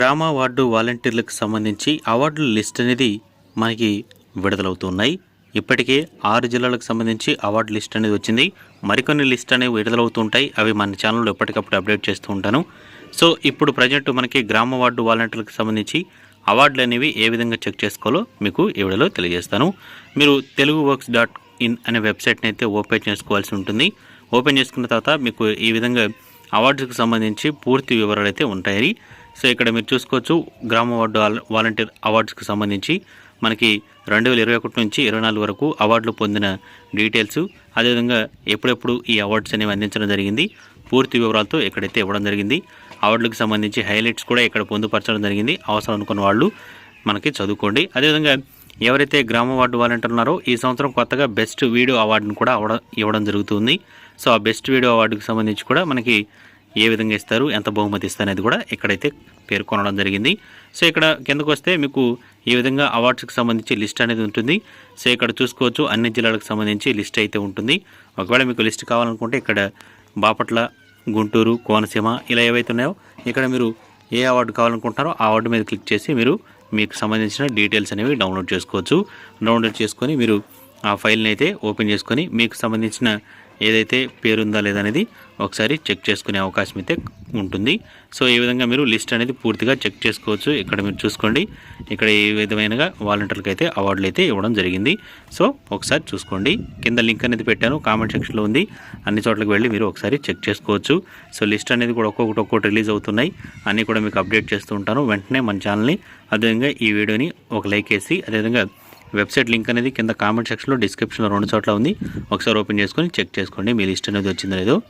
గ్రామ వార్డు వాలంటీర్లకు సంబంధించి అవార్డుల లిస్ట్ అనేది మనకి విడుదలవుతున్నాయి. ఇప్పటికే ఆరు జిల్లాలకు సంబంధించి అవార్డు లిస్ట్ అనేది వచ్చింది. మరికొన్ని లిస్ట్ అనేవి విడుదలవుతుంటాయి. అవి మన ఛానల్లో ఎప్పటికప్పుడు అప్డేట్ చేస్తూ ఉంటాను. సో ఇప్పుడు ప్రజెంట్ మనకి గ్రామ వార్డు వాలంటీర్లకు సంబంధించి అవార్డులు అనేవి ఏ విధంగా చెక్ చేసుకోవాలో మీకు ఈ వీడియోలో తెలియజేస్తాను. మీరు తెలుగు వర్క్స్ డాట్ ఇన్ అనే వెబ్సైట్ని అయితే ఓపెన్ చేసుకోవాల్సి ఉంటుంది. ఓపెన్ చేసుకున్న తర్వాత మీకు ఈ విధంగా అవార్డ్స్కి సంబంధించి పూర్తి వివరాలు అయితే ఉంటాయి. సో ఇక్కడ మీరు చూసుకోవచ్చు గ్రామ వార్డు వాలంటీర్ అవార్డ్స్కి సంబంధించి మనకి రెండు వేల ఇరవై ఒకటి నుంచి ఇరవై నాలుగు వరకు అవార్డులు పొందిన డీటెయిల్స్ అదేవిధంగా ఎప్పుడెప్పుడు ఈ అవార్డ్స్ అనేవి అందించడం జరిగింది పూర్తి వివరాలతో ఎక్కడైతే ఇవ్వడం జరిగింది. అవార్డులకు సంబంధించి హైలైట్స్ కూడా ఇక్కడ పొందుపరచడం జరిగింది. అవసరం అనుకున్న వాళ్ళు మనకి చదువుకోండి. అదేవిధంగా ఎవరైతే గ్రామ వార్డు వాలంటీర్ ఉన్నారో ఈ సంవత్సరం కొత్తగా బెస్ట్ వీడియో అవార్డును కూడా అవడం ఇవ్వడం జరుగుతుంది. సో ఆ బెస్ట్ వీడియో అవార్డుకి సంబంధించి కూడా మనకి ఏ విధంగా ఇస్తారు ఎంత బహుమతి ఇస్తారు అనేది కూడా ఇక్కడైతే పేర్కొనడం జరిగింది. సో ఇక్కడ కిందకు వస్తే మీకు ఈ విధంగా అవార్డ్స్కి సంబంధించి లిస్ట్ అనేది ఉంటుంది. సో ఇక్కడ చూసుకోవచ్చు అన్ని జిల్లాలకు సంబంధించి లిస్ట్ అయితే ఉంటుంది. ఒకవేళ మీకు లిస్ట్ కావాలనుకుంటే ఇక్కడ బాపట్ల గుంటూరు కోనసీమ ఇలా ఏవైతే ఉన్నాయో ఇక్కడ మీరు ఏ అవార్డు కావాలనుకుంటున్నారో ఆ అవార్డు మీద క్లిక్ చేసి మీరు మీకు సంబంధించిన డీటెయిల్స్ అనేవి డౌన్లోడ్ చేసుకోవచ్చు. డౌన్లోడ్ చేసుకొని మీరు ఆ ఫైల్ని అయితే ఓపెన్ చేసుకొని మీకు సంబంధించిన ఏదైతే పేరు ఉందా లేదా అనేది ఒకసారి చెక్ చేసుకునే అవకాశం అయితే ఉంటుంది. సో ఈ విధంగా మీరు లిస్ట్ అనేది పూర్తిగా చెక్ చేసుకోవచ్చు. ఇక్కడ మీరు చూసుకోండి. ఇక్కడ ఏ విధమైనగా వాలంటీర్లకు అయితే అవార్డులు అయితే ఇవ్వడం జరిగింది. సో ఒకసారి చూసుకోండి. కింద లింక్ అనేది పెట్టాను. కామెంట్ సెక్షన్లో ఉంది. అన్ని చోట్లకి వెళ్ళి మీరు ఒకసారి చెక్ చేసుకోవచ్చు. సో లిస్ట్ అనేది కూడా ఒక్కొక్కటి ఒక్కొక్కటి రిలీజ్ అవుతున్నాయి. అన్నీ కూడా మీకు అప్డేట్ చేస్తూ ఉంటాను. వెంటనే మన ఛానల్ని అదేవిధంగా ఈ వీడియోని ఒక లైక్ వేసి అదేవిధంగా వెబ్సైట్ లింక్ అనేది కింద కామెంట్ సెక్షన్లో డిస్క్రిప్షన్లో రెండు చోట్ల ఉంది. ఒకసారి ఓపెన్ చేసుకొని చెక్ చేసుకోండి. మీ లిస్ట్ అనేది వచ్చిందో లేదో.